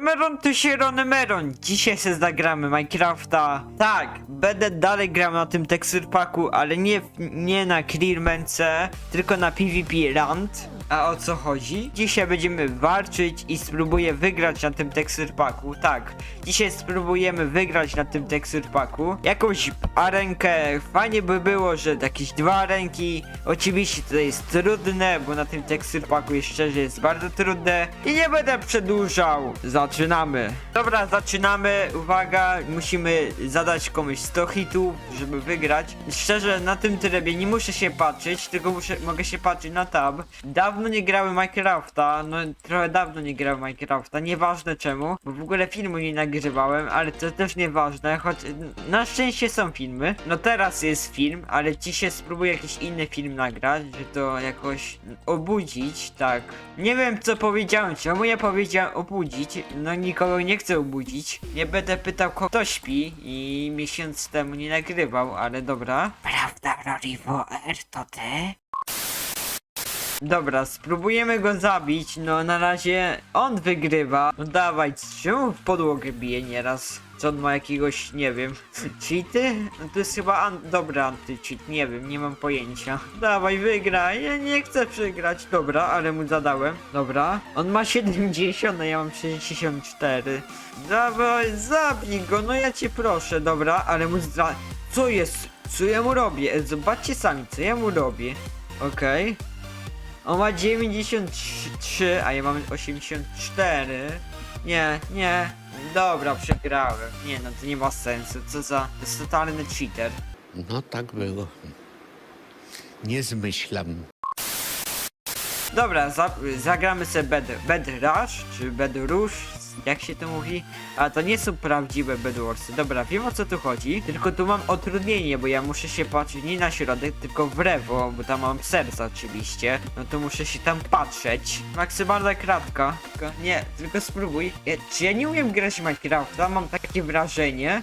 Meron to się Ron Meron. Dzisiaj się zagramy Minecrafta. Tak, będę dalej grał na tym texture packu, ale nie, nie na Clearmance, tylko na PvP Rant. A o co chodzi? Dzisiaj będziemy walczyć i spróbuję wygrać na tym texture packu. Tak, dzisiaj spróbujemy wygrać na tym texture packu. Jakąś arenkę, fajnie by było, że jakieś dwa ręki. Oczywiście to jest trudne, bo na tym texture packu jest szczerze jest bardzo trudne. I nie będę przedłużał. Zaczynamy. Dobra, zaczynamy. Uwaga, musimy zadać komuś 100 hitów, żeby wygrać. Szczerze, na tym trybie nie muszę się patrzeć, tylko muszę, mogę się patrzeć na tab. Dawno nie grałem Minecrafta, no trochę dawno nie grałem Minecrafta, nieważne czemu, bo w ogóle filmu nie nagrywałem, ale to też nieważne, choć na szczęście są filmy. No teraz jest film, ale dzisiaj spróbuję jakiś inny film nagrać, że to jakoś obudzić, tak. Nie wiem co powiedziałem, czemu ja powiedziałem obudzić, no nikogo nie chcę obudzić. Nie będę pytał kto śpi i miesiąc temu nie nagrywał, ale dobra. Prawda, Roriwo, to ty? Dobra, spróbujemy go zabić, no na razie on wygrywa. No dawaj, czemu w podłogę bije nieraz? Co on ma jakiegoś, nie wiem, cheaty? No to jest chyba an dobry anty-cheat, nie wiem, nie mam pojęcia. Dawaj, wygraj, ja nie chcę przegrać. Dobra, ale mu zadałem. Dobra, on ma 70, a ja mam 64. Dawaj, zabij go, no ja cię proszę, dobra, ale mu za... Co jest? Co ja mu robię? E, Zobaczcie sami, co ja mu robię. Okej. On ma 93, a ja mam 84. Nie, nie. Dobra, przegrałem. Nie no, to nie ma sensu. Co za... To jest totalny cheater. No tak było. Nie zmyślam. Dobra, za, zagramy sobie bed, bed Rush, czy Bed Rush, jak się to mówi. A to nie są prawdziwe Bedwarsy. Dobra, wiem o co tu chodzi. Tylko tu mam utrudnienie, bo ja muszę się patrzeć nie na środek, tylko w lewo, bo tam mam serca oczywiście. No to muszę się tam patrzeć. Maksymalna kratka. Tylko, nie, tylko spróbuj. Ja, czy ja nie umiem grać w Minecrafta? Mam takie wrażenie.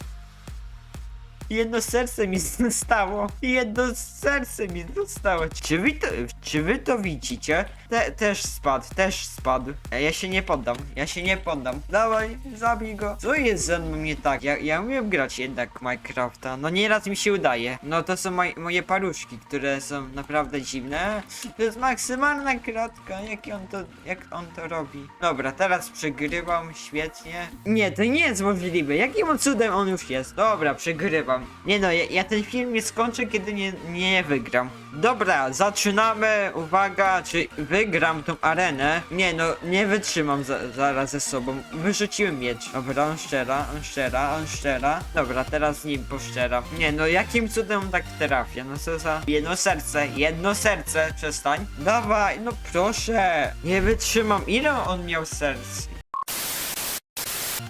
Jedno serce mi zostało. Jedno serce mi zostało. Czy wy to, czy wy to widzicie? Te, też spadł, też spadł. E, Ja się nie poddam, ja się nie poddam. Dawaj, zabij go. Co jest ze mną nie tak? Ja, ja umiem grać jednak Minecrafta. No nieraz mi się udaje. No to są moj, moje paluszki, które są naprawdę dziwne. To jest maksymalna kratka. Jak on to, jak on to robi? Dobra, teraz przegrywam, świetnie. Nie, to nie jest możliwe. Jakim cudem on już jest? Dobra, przegrywam. Nie no, ja, ja ten film nie skończę, kiedy nie, nie wygram. Dobra, zaczynamy. Uwaga, czy wygram tą arenę? Nie no, nie wytrzymam za, zaraz ze sobą. Wyrzuciłem miecz. Dobra, on szczera, on szczera, on szczera. Dobra, teraz nim poszczeram. Nie no, jakim cudem tak trafia? No co za... Jedno serce, jedno serce, przestań. Dawaj, no proszę. Nie wytrzymam. Ile on miał serc?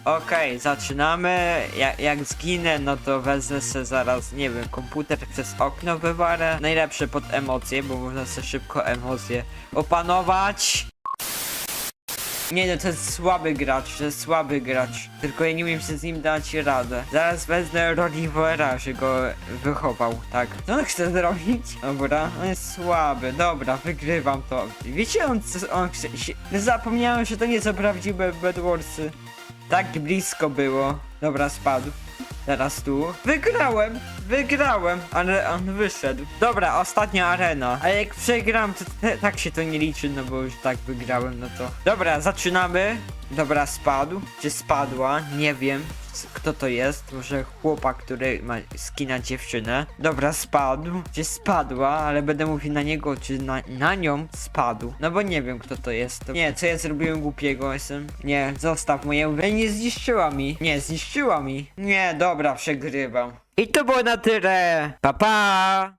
Okej, zaczynamy. Ja, jak zginę, no to wezmę se zaraz, nie wiem, komputer przez okno wywarę. Najlepsze pod emocje, bo można sobie szybko emocje opanować. Nie no, to jest słaby gracz, to jest słaby gracz. Tylko ja nie umiem się z nim dać radę. Zaraz wezmę Rolivera, że go wychował, tak. Co on chce zrobić? Dobra, on jest słaby, dobra, wygrywam to. Wiecie on co on chce? się- Zapomniałem, że to nie są prawdziwe Bedwarsy. Tak blisko było. Dobra, spadł. Teraz tu. Wygrałem! Wygrałem! Ale on wyszedł. Dobra, ostatnia arena. A jak przegram, to tak się to nie liczy, no bo już tak wygrałem, no to. Dobra, zaczynamy. Dobra, spadł. Czy spadła? Nie wiem. Kto to jest? Może chłopak, który ma skina dziewczynę. Dobra, spadł. Czy spadła, ale będę mówił na niego, czy na, na nią spadł. No bo nie wiem, kto to jest. Nie, co ja zrobiłem głupiego jestem. Nie, zostaw moje. Ej, nie zniszczyła mi. Nie, zniszczyła mi. Nie, dobra, przegrywam. I to było na tyle. Pa pa!